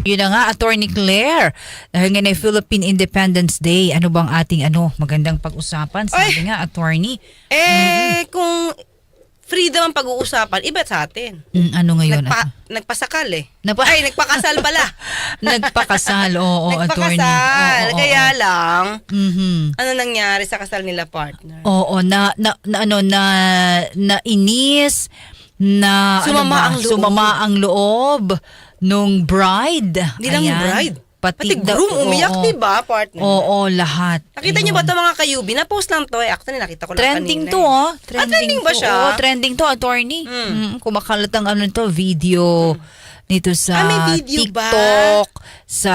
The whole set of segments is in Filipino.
Yun na nga, Attorney Claire. Dahil nga na Philippine Independence Day, ano bang ating ano, magandang pag-usapan? Sabi nga, Attorney, Eh, kung freedom ang pag-uusapan, iba sa atin. mm, ano ngayon? Nagpa, At- nagpasakal eh. Nagpa- Ay, nagpakasal pala. nagpakasal, oo, Attorney. nagpakasal. Oo, oo, Kaya oo. lang, Mhm. ano nangyari sa kasal nila partner? Oo, na, na, na ano na na inis na ano Sumama ba? ang loob. Sumama ang loob nung bride. Hindi lang yung Ayan. bride. Pati, Pati da- groom, umiyak, oo. diba, partner? Oo, lahat. Nakita niyo ba ito mga kayubi? Na-post lang to eh. Actually, nakita ko lang Trending kanina to, eh. oh. Ah, trending ba to. siya? Oo, trending to, attorney. Mm. Mm, kumakalat ang ano to, video nito sa Ah, video ba? TikTok, sa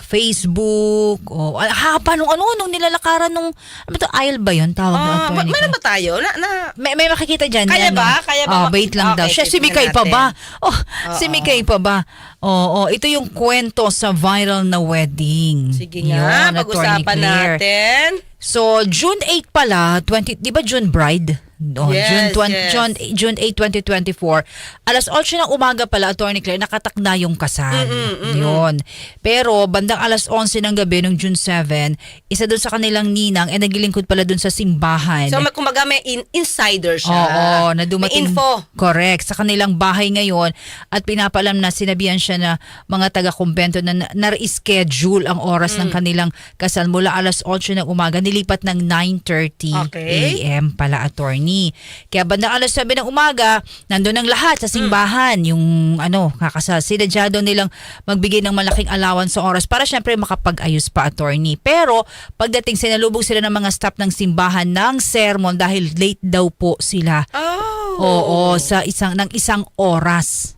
Facebook. Oh, ah, haba nung ano, nung nilalakaran nung, ano to, aisle ba yun? Tawag na Ah, attorney. may ba tayo? Na, na, May, may makikita dyan. Kaya yan, ba? no? Kaya ba Ah, mak- wait lang Okay, daw. Siya, si Mikay pa ba? Oh, si Oo. Mikay pa ba? Oo, ito yung kwento sa viral na wedding. sige nga, Yun, Attorney pag-usapan Claire. natin. So, June 8 pala, 20, di ba June bride? No, Yes, June, 20, yes. June, June 8, 2024. Alas 8 ng umaga pala, Attorney Claire, nakatakda yung kasal. Yun. Pero, bandang alas 11 ng gabi, nung June 7, isa doon sa kanilang ninang, eh naglilingkod pala doon sa simbahan. So, may- kumbaga may in, insider siya. Oo, na dumating. May info. Correct. Sa kanilang bahay ngayon at pinapalam na sinabihan siya na mga taga-kumbento na na- na-reschedule ang oras Mm. ng kanilang kasal mula alas 8 ng umaga nilipat ng 9.30 Okay. a.m. pala attorney. Kaya bandang alas 7 ng umaga, nandun ang lahat sa simbahan, yung ano, kakasal. Sinadya daw nilang magbigay ng malaking allowance sa oras para syempre makapag-ayos pa attorney. Pero pagdating sinalubog sila ng mga staff ng simbahan ng sermon dahil late daw po sila. Oh. Oo, sa isang ng isang oras.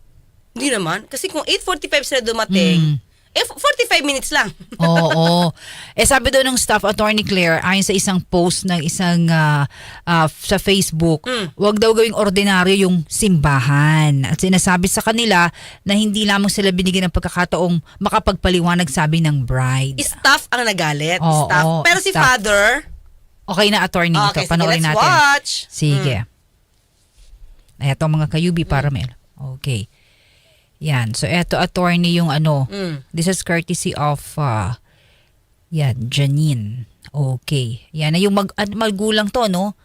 Hindi naman. Kasi kung 8.45 sila dumating, Mm. eh, 45 minutes lang. Oo. eh sabi daw ng staff attorney Claire ayon sa isang post ng isang ah, ah, sa Facebook, Mm. wag daw gawing ordinaryo yung simbahan. At sinasabi sa kanila na hindi lamang sila binigyan ng pagkakataong makapagpaliwanag sabi ng bride. Staff ang nagalit. Oo, staff. Pero si staff. father, Okay na attorney ito, okay, sige, panoorin let's natin. watch. Sige. Ay, ito mga kayubi para Mel. Okay. Yan. So, eto attorney yung ano. Mm. This is courtesy of, uh, yan, Janine. Okay. Yan na yung mag, magulang to, no?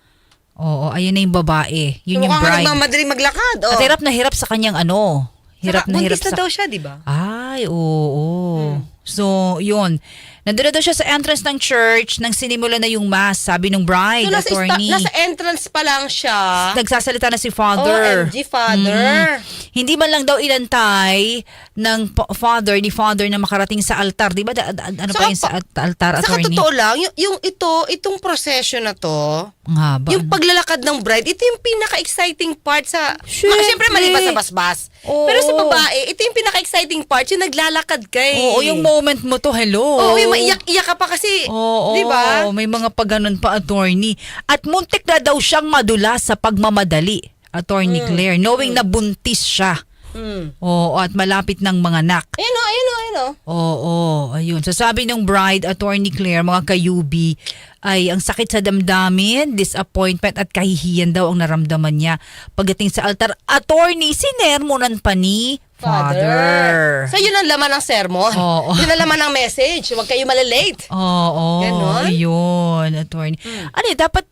Oo, ayun na yung babae. Yun yung Mukhang bride. nagmamadaling maglakad. Oh. At hirap na hirap sa kanyang ano. Hirap Saka, na hirap buntis na sa... daw siya, di ba? Ay, oo. So, yun. Nandun na daw siya sa entrance ng church nang sinimula na yung mass, sabi ng bride, So, nasa, sta- attorney. nasa entrance pa lang siya. Nagsasalita na si father. OMG, father. Hindi man lang daw ilantay ng father, ni father na makarating sa altar. Di ba? Da- da- ano Saka pa yun sa altar, Sa attorney? totoo lang, yung, yung ito, itong procession na to, Ang haba. yung paglalakad ng bride, ito yung pinaka-exciting part sa... Syempre. Ma- Siyempre, maliban sa basbas. Oo. Pero sa babae, ito yung pinaka-exciting part, yung naglalakad ka eh. Oo, yung moment mo to, hello. Oo, yung maiyak-iyak ka pa kasi, Oo, di ba? may mga paganon pa, attorney. At muntik na daw siyang madula sa pagmamadali, attorney Claire, knowing na buntis siya. Hmm. Oo, at malapit ng mga anak. Ayun o, ayun o, ayun o. Oo, ayun. So sabi ng bride, Attorney Claire, mga kayubi, ay ang sakit sa damdamin, disappointment at kahihiyan daw ang naramdaman niya pagdating sa altar. Attorney, sinermonan pa ni Father. So, yun ang laman ng sermon. Oo. Yun ang laman ng message. Huwag kayo malalate. Oo, Ganon? yun, attorney. Ano yun, dapat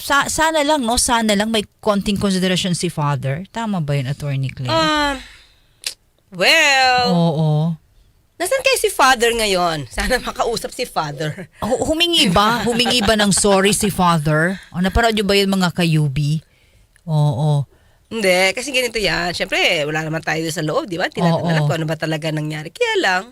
sa, sana lang, no? Sana lang may konting consideration si Father. Tama ba yun, Attorney Claire? Ah, well, Oo. Nasan kayo si father ngayon? Sana makausap si father. Hu- Humingi ba? Humingi ba ng sorry si Father? O napanood nyo ba yun mga kayubi? Oo. Hindi, kasi ganito yan. Siyempre, wala naman tayo sa loob, di ba? Tinatanong Oo. alam kung ano ba talaga nangyari. Kaya lang,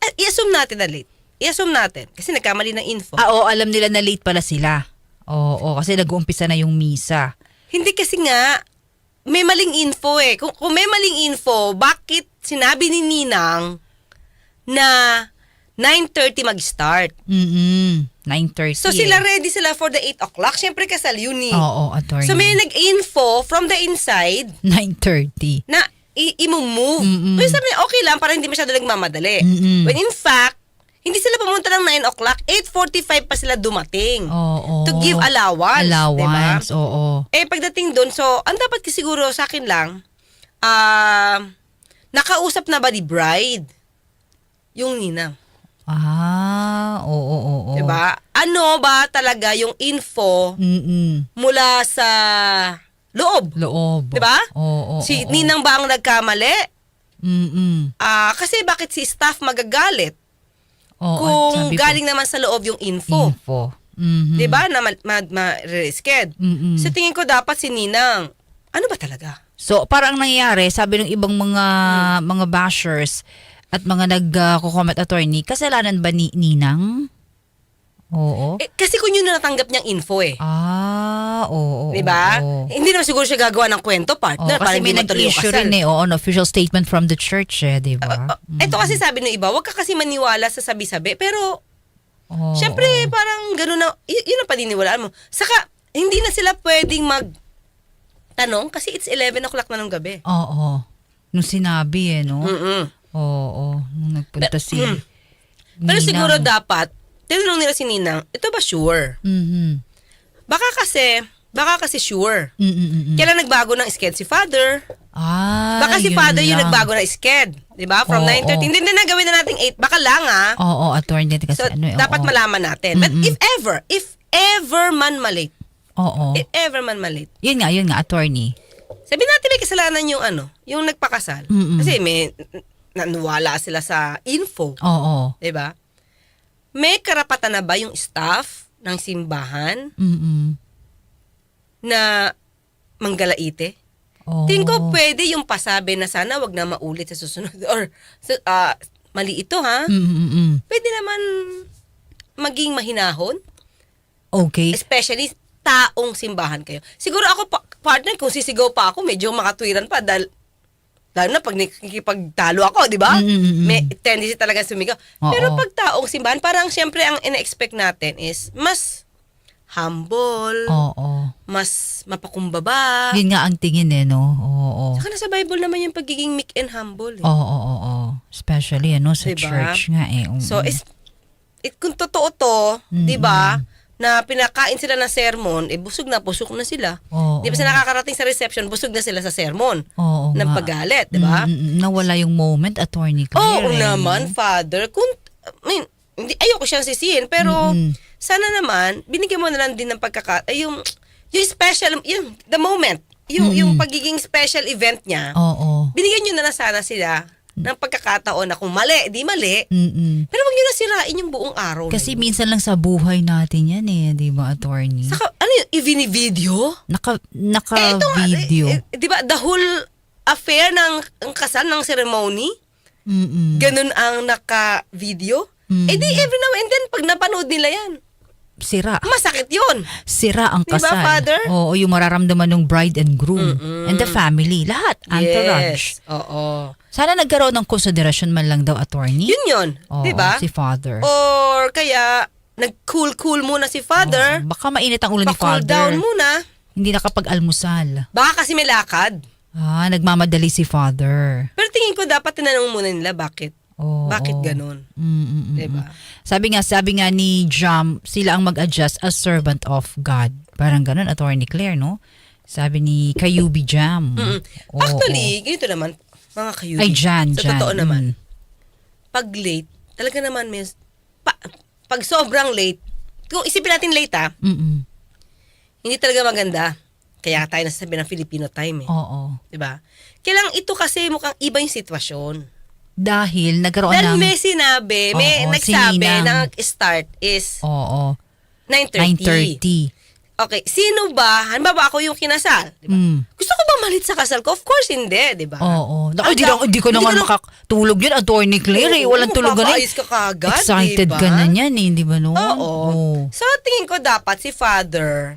eh, i-assume natin na late. I-assume natin. Kasi nagkamali ng info. Ah, oo, alam nila na late pala sila. Oo, kasi nag-uumpisa na yung misa. Hindi kasi nga, may maling info eh. Kung, kung may maling info, bakit sinabi ni Ninang na 9.30 mag-start? Mm-mm. 9.30. So sila ready sila for the 8 o'clock. Siyempre kasal yun eh. Oo, attorney. So may nag-info from the inside 9.30. na i- i-move. Mm-mm. Pero sabi niya, okay lang para hindi masyado nagmamadali. Mm-mm. When in fact, hindi sila pumunta ng 9 o'clock, 8.45 pa sila dumating. Oo. To give allowance, Allowance, oo. Eh, pagdating doon, so, ang dapat siguro sa akin lang, ah, nakausap na ba ni bride? Yung ninang. Ah, oo, oo, oo. Diba? Ano ba talaga yung info Mm-mm. mula sa loob? Loob. Diba? Oo, oo, si oo. ninang ba ang nagkamali? Mm-mm. Ah, kasi bakit si staff magagalit Oo, kung sabi ko, galing naman sa loob yung info? info. Mhm. 'Di ba? Na ma, ma, ma-risked. Mm-mm. Sa tingin ko dapat si Ninang. Ano ba talaga? So, parang nangyayari, sabi ng ibang mga mga bashers at mga nag-comment attorney, kasalanan ba ni Ninang? Oo. Eh, kasi kung yun na natanggap niyang info eh. Ah, oo. 'Di ba? oo. Hindi naman siguro siya gagawa ng kwento, Oo, partner. kasi para may nag-issue rin eh. Oo, no, official statement from the church eh, di ba? Uh, ito kasi sabi ng iba, wag ka kasi maniwala sa sabi-sabi. Pero, Oo. syempre, parang gano'n na, y- yun ang paniniwalaan mo. Saka, hindi na sila pwedeng mag tanong kasi it's 11 o'clock na ng gabi. Oo. Nung sinabi eh, no? Mm-mm. Oo. Nung nagpunta si Mm. Pero Ninang. siguro dapat, tinanong nila si Ninang, ito ba sure? Mhm. Baka kasi, baka kasi sure. Mm-mm-mm. Kailan nagbago ng sked si father? Ah, Baka si yun father yung lang. nagbago ng sked. Di ba? From Oo, 9.30. oo. Hindi na gawin na natin 8. Baka lang ah. Oo, attorney kasi So, ano eh. dapat oo. malaman natin. But Mm-mm. if ever, if ever man malate, Oo. if ever man malate, Yun nga, yun nga, attorney. sabi natin may kasalanan yung ano, yung nagpakasal. Mm-mm. Kasi may nanuwala sila sa info. Oo. Di ba? May karapatan na ba yung staff ng simbahan Mm-mm. na manggalaite? Oo. Tingin ko pwede yung pasabi na sana wag na maulit sa susunod. Or, ah, mali ito ha? Mm-mm-mm. Pwede naman maging mahinahon. Okay. Especially taong simbahan kayo. Siguro ako, pa- partner, kung sisigaw pa ako, medyo makatwiran pa. Dahil, lalo na pag nakikipagtalo ako, di ba? Mm-mm-mm. May tendency talaga sumigaw. Oo. Pero pag taong simbahan, parang siyempre ang ina-expect natin is mas humble, Oo. mas mapakumbaba. Yun nga ang tingin eh, no? Oo. Saka nasa Bible naman yung pagiging meek and humble. Eh. Oo, oo, oo. Especially, ano, sa Diba? church nga eh. Mm-mm. So, is, it, kung totoo to, Mm-mm. di ba, na pinakain sila ng sermon, eh busog na, busog na sila. Oo. Di ba sa nakakarating sa reception, busog na sila sa sermon Oo ng nga. paggalit, di ba? Mm-mm. Nawala yung moment, attorney Claire. Oo eh, naman, father. Kung, I mean, hindi, ayoko siyang sisihin, pero Mm-mm. sana naman, binigyan mo na lang din ng pagkaka, ay, yung, yung special, yung, the moment, yung, Mm-mm. yung pagiging special event niya, Oo. binigyan nyo na lang sana sila ng pagkakataon na kung mali, di mali, Mm-mm. pero wag nyo na sirain yung buong araw. na Kasi yun. minsan lang sa buhay natin yan eh, di ba, attorney? Saka, ano yun, i-video? Naka, Eh, naka-video. eh, eh, di ba, the whole affair ng ang kasal ng ceremony, Mm-mm. ganun ang naka-video. Mm. Eh di, every now and then, pag napanood nila yan, Sira. masakit yun. Sira ang Di ba, kasal. Father? Oo, yung mararamdaman ng bride and groom. Mm-mm. And the family. Lahat. Entourage. Yes. Oo. Sana nagkaroon ng consideration man lang daw, attorney. Yun yun. Oo, di ba? Si father. Or kaya, nag-cool-cool muna si father. Oo, baka mainit ang ulo ni pa-cool father. down muna. Hindi nakapag-almusal. Baka kasi may lakad. Ah, nagmamadali si father. Pero tingin ko dapat tinanong muna nila bakit. Oo. Bakit ganun? Mm, mm, mm, Di ba? mm. Sabi nga, sabi nga ni Jam, sila ang mag-adjust as servant of God. Parang ganun, Attorney Claire, no? Sabi ni Kayubi Jam. Mm-mm. Oo, Actually, ganito naman, mga kayo. Ay, Jan, Sa Jan. totoo naman. Mm. pag late, talaga naman may, pa, pag sobrang late, kung isipin natin late ah, Mm-mm. hindi talaga maganda. Kaya tayo nasasabi ng Filipino time eh. Oo. Di ba? Kailang ito kasi mukhang iba yung sitwasyon. Dahil nagkaroon Dahil ng... may sinabi, may Oo, nagsabi sininang. na start is Oo. 9.30. 9.30. Okay, sino ba? Halimbawa ako yung kinasal. Di ba? Mm. Gusto ko ba malit sa kasal ko? Of course hindi, di ba? Oo. Naku, Ang hindi, na, da- hindi ko na nga na- makatulog yun, Attorney Claire. eh. Oo, Walang tulog na mapapaayos ka kaagad, Excited diba? ka na niyan eh, di ba no? Oo. So, tingin ko dapat si father,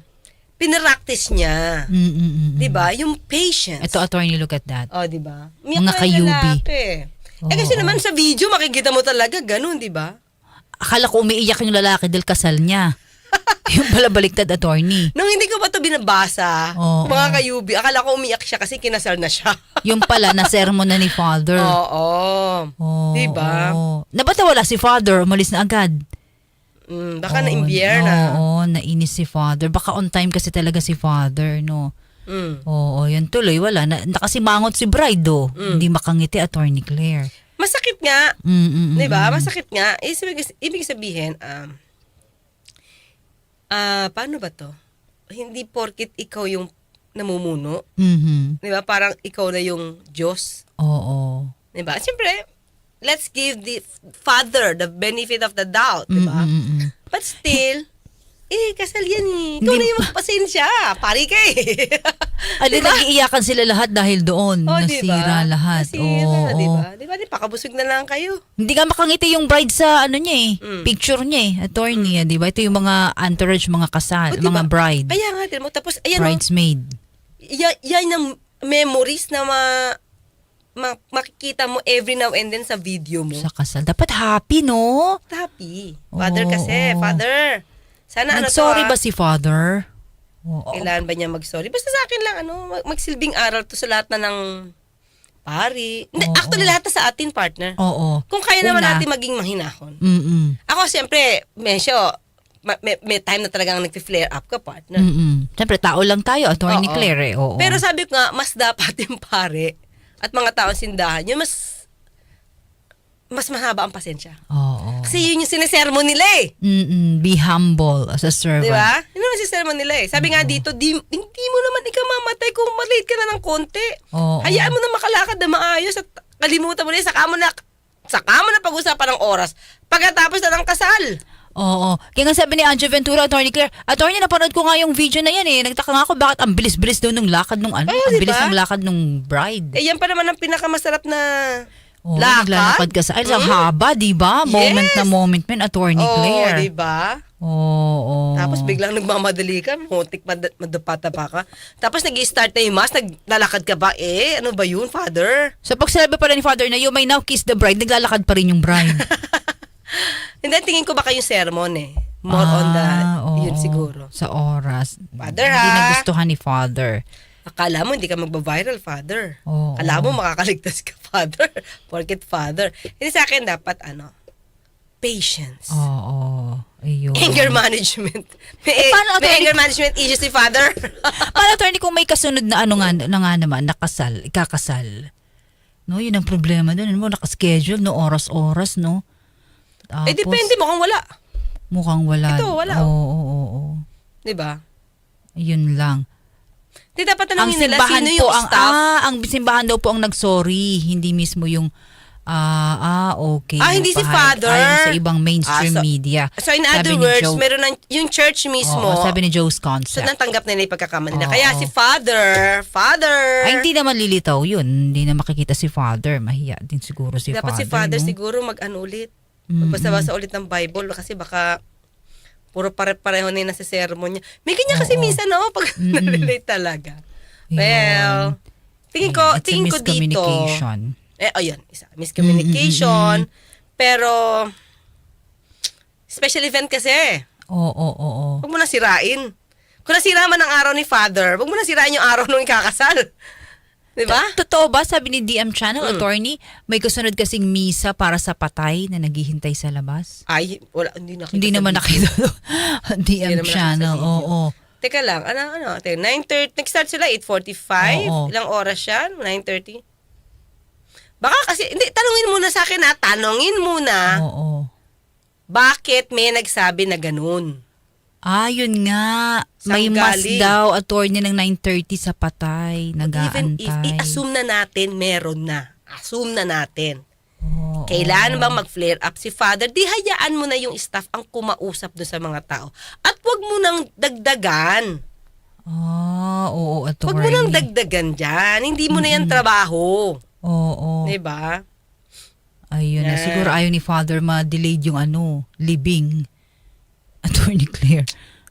pinaraktis niya. Mm, mm, mm, mm. Di ba? Yung patience. Ito, Attorney, look at that. Oh, di ba? Mga yung kayubi. lalaki. Oo, eh kasi naman sa video, makikita mo talaga ganun, di ba? Akala ko umiiyak yung lalaki dahil kasal niya. yung pala baliktad, Attorney. Nung hindi ko pa to binabasa, Oo. mga kayubi, akala ko umiyak siya kasi kinasal na siya. Yung pala, na sermon na ni Father. Oo. Oo, Di ba? oo. Nabata wala si Father, umalis na agad. Mm, baka na Oo, imbiyer na. Oo, nainis si Father. Baka on time kasi talaga si Father, no? Mm. Oo, yan tuloy. Wala. Na, nakasimangot si bride, oh. Hindi makangiti, Attorney Claire. Masakit nga, Mm, mm, mm, 'di ba? mm. Masakit nga. Ibig, ibig sabihin, um, ah, paano ba 'to? Hindi porkit ikaw yung namumuno, Mhm. 'di ba? Parang ikaw na yung Diyos, Oo. 'di ba? Siyempre, let's give the father the benefit of the doubt, 'di ba? Mm, mm, mm. But still, eh, kasal yan eh. Ikaw Hindi na yung magpasensya. Pari ka eh. Adi, nag-iiyakan sila lahat dahil doon. Oh, Nasira diba? lahat. Nasira, Oo, di oo. ba? Di ba? Di, pakabusog na lang kayo. Hindi nga makangiti yung bride sa ano niya eh. Mm. Picture niya eh. Attorney, eh, di ba? Ito yung mga entourage, mga kasal, O, di ba? mga bride. Kaya nga, din mo. Tapos, ayan o, Bridesmaid. ya- yan ang memories na ma, ma- makikita mo every now and then sa video mo. Sa kasal. Dapat happy, no? Happy. Father Oo, kasi, oo. father. Sana ano to Nag-sorry ah, ba si father? Oo. Kailangan ba niya mag-sorry? Basta sa akin lang, ano, mag- magsilbing aral to sa lahat na ng pari. Hindi, Oo. actually, lahat na sa atin, partner. Oo. Kung kaya naman Una. natin maging mahinahon. Mm-mm. Ako, siyempre, medyo, ma- may, may time na talagang nag-flare up ka, partner. Mm-mm. Siyempre, tao lang tayo. Attorney Oo. Claire eh. Oo. Pero sabi ko nga, mas dapat yung pare at mga taong sindahan, yung mas mas mahaba ang pasensya. Oo. Kasi yun yung sinesermon nila eh. Mm-mm. Be humble as a servant. Di ba? Yun naman sinesermon nila eh. Sabi nga dito, di, hindi mo naman ikaw mamatay kung malate ka na ng konti. Oo. Hayaan mo na makalakad na maayos at kalimutan mo na yun. Saka mo na, saka mo na pag-usapan ng oras. Pagkatapos na ng kasal. Oo. Kaya nga sabi ni Anjo Ventura, Attorney Claire, Attorney, napanood ko nga yung video na yan eh. Nagtaka nga ako bakit ang bilis-bilis daw nung lakad nung ano. Oo, ang di bilis ng lakad nung bride. Eh yan pa naman ang pinakamasarap na Oo, lakad. naglalakad ka sa, ay, sa Mm. haba, di ba? Moment Yes. na moment man, Attorney Oo, Claire. di ba? Oo. Tapos biglang nagmamadali ka, mutik mad- madapata ka. Tapos nag start na yung mass, naglalakad ka ba? Eh, ano ba yun, father? So pag sinabi pala ni Father na you may now kiss the bride, naglalakad pa rin yung bride. Hindi, tingin ko baka yung sermon eh. More on the, Ah, oo. yun siguro. Sa oras. Father, Hindi ha? nagustuhan ni Father. Akala mo hindi ka magba-viral, father. Oo. Akala mo makakaligtas ka, father. Porket father. Hindi sa akin dapat, ano, patience. Oo. Ayun. Anger management. May, Eh, paano, may attorney? anger management issues si father. Paano, attorney, kung may kasunod na ano nga, na nga naman, nakasal, ikakasal. No, yun ang problema doon. Ano mo, nakaschedule, no, oras-oras, no? Tapos, eh, depende mo kung wala. Mukhang wala. Ito, wala, Oo, oh. oo, oo, oo. Di ba? Yun lang. Di dapat ang tanongin nila, sino po yung ang staff? ah, ang simbahan daw po ang nagsorry, hindi mismo yung ah, ah, okay. Ah, hindi si napahayag. Father. Ayon sa ibang mainstream Ah, so- media. So in Sabi other ni words, Joe- meron ng, yung church mismo, Oo, sabi ni Joe's so concept. natanggap nila yung pagkakamali nila. Oo. Kaya si father, father, Ay, hindi naman lilitaw yun. Hindi na makikita si Father. Mahiya din siguro si dapat Father. si father no? siguro mag-ano ulit. Magbasa-basa ulit ng Bible kasi baka puro pare-pareho na yung nasa sermon niya. May ganyan kasi Oo. minsan, no? Pag Mm-mm. nalilate talaga. Well, tingin ko, Ayan, it's a tingin ko dito, miscommunication. eh, oh yun, isa, miscommunication, pero, special event kasi, Oo, oo, oo. Huwag mo na sirain. Kung nasira man ang araw ni Father, huwag mo na sirain yung araw nung ikakasal. Di ba? Totoo ba, sabi ni DM Channel, Mm. attorney, may kasunod kasing misa para sa patay na naghihintay sa labas? Ay, wala, hindi nakita. Hindi naman nakita. Hindi DM naman nakita Channel, sa video. oo. Teka lang, ano, ano, teka, 9.30, nag-start sila 8.45, Oo. ilang oras yan? 9.30? Baka kasi, hindi, tanungin muna sa akin ha, tanungin muna, Oo. bakit may nagsabi na ganun? Ah, yun nga. May mas galing? daw, attorney ng 9.30 sa patay. Even if, Nag-aantay. i-assume na natin, meron na. Assume na natin. Oo. Kailan bang mag-flare up si father? Di hayaan mo na yung staff ang kumausap doon sa mga tao. At wag mo nang dagdagan. Ah, oo, attorney. Wag mo nang dagdagan dyan. Hindi mo na yan trabaho. Oo. Di ba? Ayun na. Siguro ayaw ni Father ma-delayed yung ano, libing. Attorney Claire.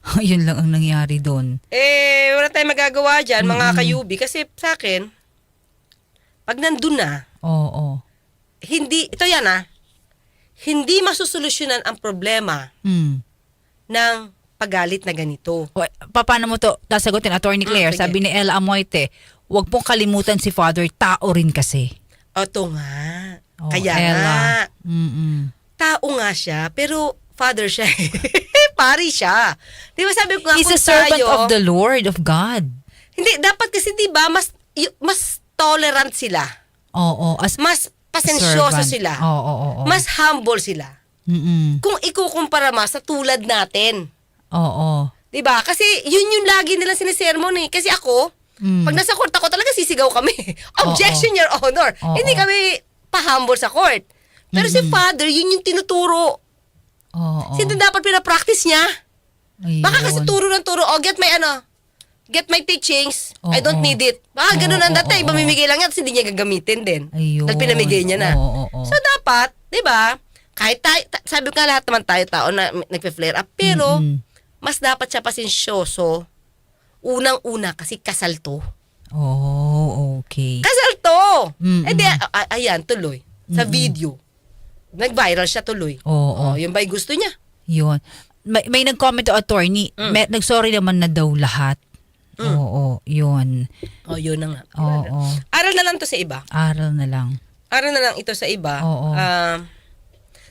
Ayun lang ang nangyari doon. Eh, wala tayong magagawa dyan, mga kayubi. Kasi sa akin, pag nandun na, Oo. hindi, ito yan ah, hindi masusolusyonan ang problema Hmm. ng pagalit na ganito. Pa- paano mo to sasagutin, Attorney Claire? Mm, sige. Sabi ni Ella Amoite, huwag pong kalimutan si Father, tao rin kasi. Oto nga. Oh, Kaya Ella. nga, Mm-mm. tao nga siya, pero father siya. eh. Pari siya. Di ba sabi ko nga He's kung a servant tayo, of the Lord, of God. Hindi, dapat kasi 'di ba mas y- mas tolerant sila. Oo. As Mas pasensyoso servant. sila. Oo, oo, oo. Mas humble sila. Mm-mm. Kung ikukumpara mo sa tulad natin. Oo. 'Di ba? Kasi yun yung lagi nila sinisermon eh. Kasi ako, Mm. pag nasa court ako talaga sisigaw kami. Objection, Your Honor. Oo. Hindi kami pa-humble sa court. Pero si Father, yun yung tinuturo. Oo. Sino dapat pinapractice niya? Ayun. Baka kasi turo ng turo, oh, get my ano, get my teachings. I don't Oo. need it. Baka ganun Oo, ang dati, oo, ibamimigay lang yan, tapos hindi niya gagamitin din. Ayun. Dahil pinamigay niya na. Oo, oo. So dapat, di ba, kahit tayo, ta- sabi ko nga lahat naman tayo tao na nagpe-flare up, pero Mm-mm. mas dapat siya pasensyoso. Unang-una, kasi kasal to. Oh, okay. Kasal to! Mm-mm. Eh di, a- a- ayan, tuloy. Sa video. Nag-viral siya tuloy. Oo. Oh, yun ba'y gusto niya? Yun. May, may nag-comment to attorney. Mm. May, nag-sorry naman na daw lahat. Oo, yun. Oh, yun na nga. Oo. Aral na lang to sa iba. Aral na lang. Aral na lang ito sa iba. Oo. Ah,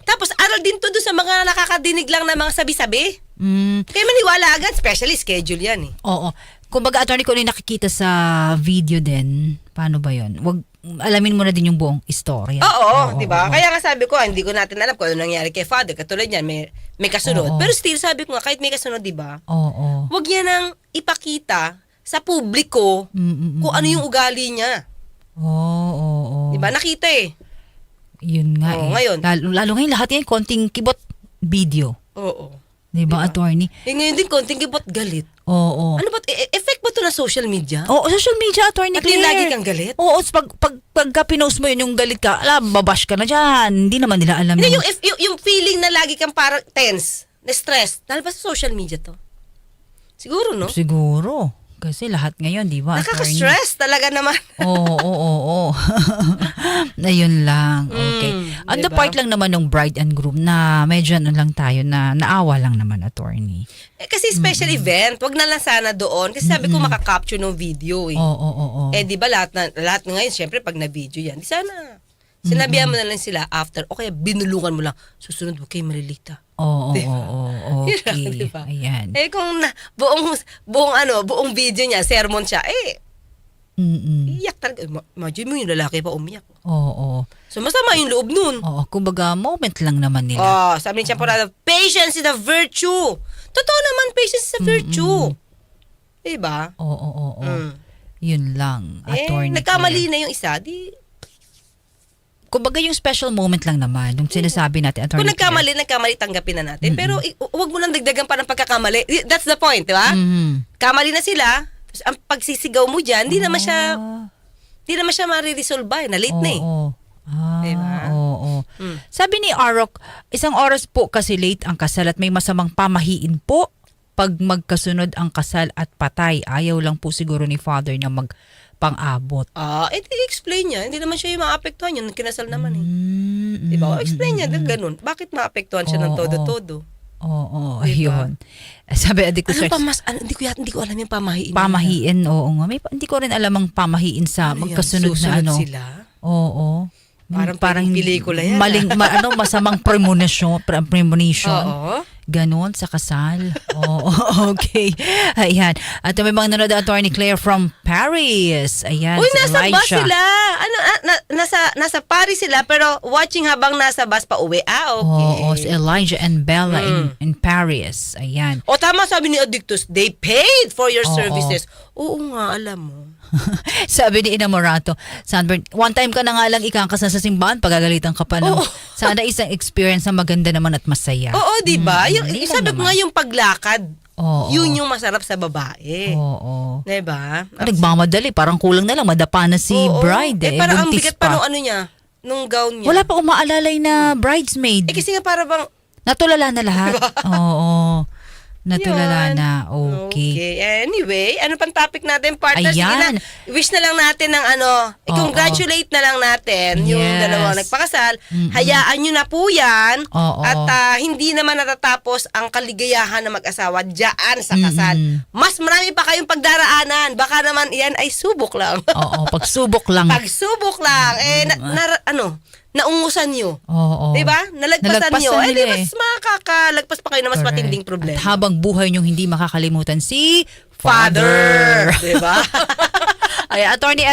tapos aral din to doon sa mga nakakadinig lang ng mga sabi-sabi. Mm, Kaya maniwala agad, especially schedule yan eh. oo. Kumbaga, attorney, kung ano yung nakikita sa video din, paano ba yun? Wag, alamin mo na din yung buong istorya. Oo, di ba? oo. Kaya nga sabi ko, hindi ko natin alam kung ano nangyari kay father. Katulad niyan, may, may kasunod. Oo. Pero still, sabi ko nga, kahit may kasunod, di ba? Oo. Huwag niya nang ipakita sa publiko Mm, mm, mm, kung ano yung ugali niya. Oo, oo, oo. Di ba? Nakita eh. Yun nga Oo, eh. ngayon. Lalo, lalo ngayon, lahat yan, konting kibot video. Oo. Di ba, attorney? Eh ngayon din, konting kibot galit. Oo. Ano ba, e- effect ba to na social media? Oo, social media, attorney At yung Claire. lagi kang galit? Oo, s- pag, pag, pagka pinost mo yun, yung galit ka, ala, babash ka na dyan. Hindi naman nila alam. Hindi, yung- yung, if, yung, yung feeling na lagi kang parang tense, na stress, dahil ba sa social media to? Siguro, no? Siguro. Kasi lahat ngayon, di ba? attorney? Nakaka-stress talaga naman. Oo, oo, oo. Ayun lang. Okay. Mm, On the diba? part lang naman ng bride and groom na medyo ano lang tayo na naawa lang naman, attorney. Eh, kasi special event, wag na lang sana doon. Kasi sabi ko makaka-capture ng video eh. Oo, oo, oo. Eh, di ba lahat, na, lahat ngayon, syempre, pag na-video yan, di sana. Sinabihan mo na lang sila after, o kaya binulungan mo lang, susunod mo kayo malilita. Oo, oo, Diba? oo, Yun lang, okay. di ba? Ayan. Eh, kung na, buong, buong ano, buong video niya, sermon siya, eh, Mm-mm. iyak talaga. Ma- Imagine mo yung lalaki pa umiyak. Oo, So, masama yung loob nun. oo. Kumbaga, moment lang naman nila. Oh, sabi ni Champorada, patience is a virtue. Totoo naman, patience is a virtue. Diba? Oo, oo, oo. Mm. Yun lang, Eh, attorney. nagkamali Claire. na yung isa, di... Kumbaga yung special moment lang naman, yung sinasabi natin, attorney. Kung nagkamali, nagkamali, tanggapin na natin. Pero i- huwag mo nang dagdagan pa ng pagkakamali. That's the point, di ba? Mm. Kamali na sila, ang pagsisigaw mo dyan, hindi naman siya, Ah, hindi naman siya mariresolve eh. Na-late na eh. Oo. Ah, Diba? oo. Mm. Sabi ni Arok, isang oras po kasi late ang kasal at may masamang pamahiin po pag magkasunod ang kasal at patay. Ayaw lang po siguro ni father na magpang-abot. Ah, eh, di explain niya. Hindi naman siya yung maapektuhan yun. Kinasal naman eh. Mm, Di ba? mm, Explain niya, mm, mm. ganun. Bakit maapektuhan siya ng Oo, todo-todo? Oo, Diba? ayun. Sabi Adik ko, Ano pa mas, ano, hindi ko, yata- hindi ko alam yung pamahiin. pamahiin, oo nga. May, hindi ko rin alam ang pamahiin sa Ano yan? magkasunod na Susunod ano. sila? Oo. Parang pwedeng pelikula yan, Maling, ma, ano, masamang premonition. pre- premonition. Oo. Ganon sa kasal. Oo, okay. Ayan. At may mga nanonood attorney Claire from Paris. Ayan. Uy, si nasa bus sila. Ano, ah, na, nasa, nasa Paris sila, pero watching habang nasa bus pa uwi. Ah, okay. Oo, si Elijah and Bella in, Mm. in Paris. Ayan. O tama sabi ni Addictus, they paid for your Oo. services. Oo nga, alam mo. Sabi ni Inamorato, Sunburn, one time ka na nga lang ikakasal sa simbahan, pagagalitan ka pa ng, Oo. sana isang experience na maganda naman at masaya. Oo, di ba? Mm, Yung, hindi sabi lang ko nga yung paglakad, Oo. yun yung masarap sa babae. Oo. Di ba? Ah, Nagmamadali, parang kulang na lang, madapa na si Oo. bride. Eh, Eh, parang ang buntis bigat pa pa. nung ano niya, nung gown niya. Wala pa umaalalay na bridesmaid. Eh kasi nga para bang, Natulala na lahat. Oo. Natulala Yun. na. Okay. Anyway, ano pang topic natin, partner? Sige na, wish na lang natin ng ano, i-congratulate na lang natin yung Yes. dalawang nagpakasal. Mm-mm. Hayaan nyo na po yan. Oo. At ah, hindi naman natatapos ang kaligayahan ng mag-asawa dyan sa kasal. Mm-mm. Mas marami pa kayong pagdaraanan. Baka naman yan ay subok lang. Oo, pagsubok lang. Pagsubok lang. Eh, na, na- ano, naungusan nyo. Oo. 'Di ba? Nalagpasan, Nalagpasan nyo. Eh, di mas makakakalagpas pa kayo na mas Correct. matinding problema. At habang buhay niyong hindi makakalimutan si Father. 'Di ba? Ay, attorney at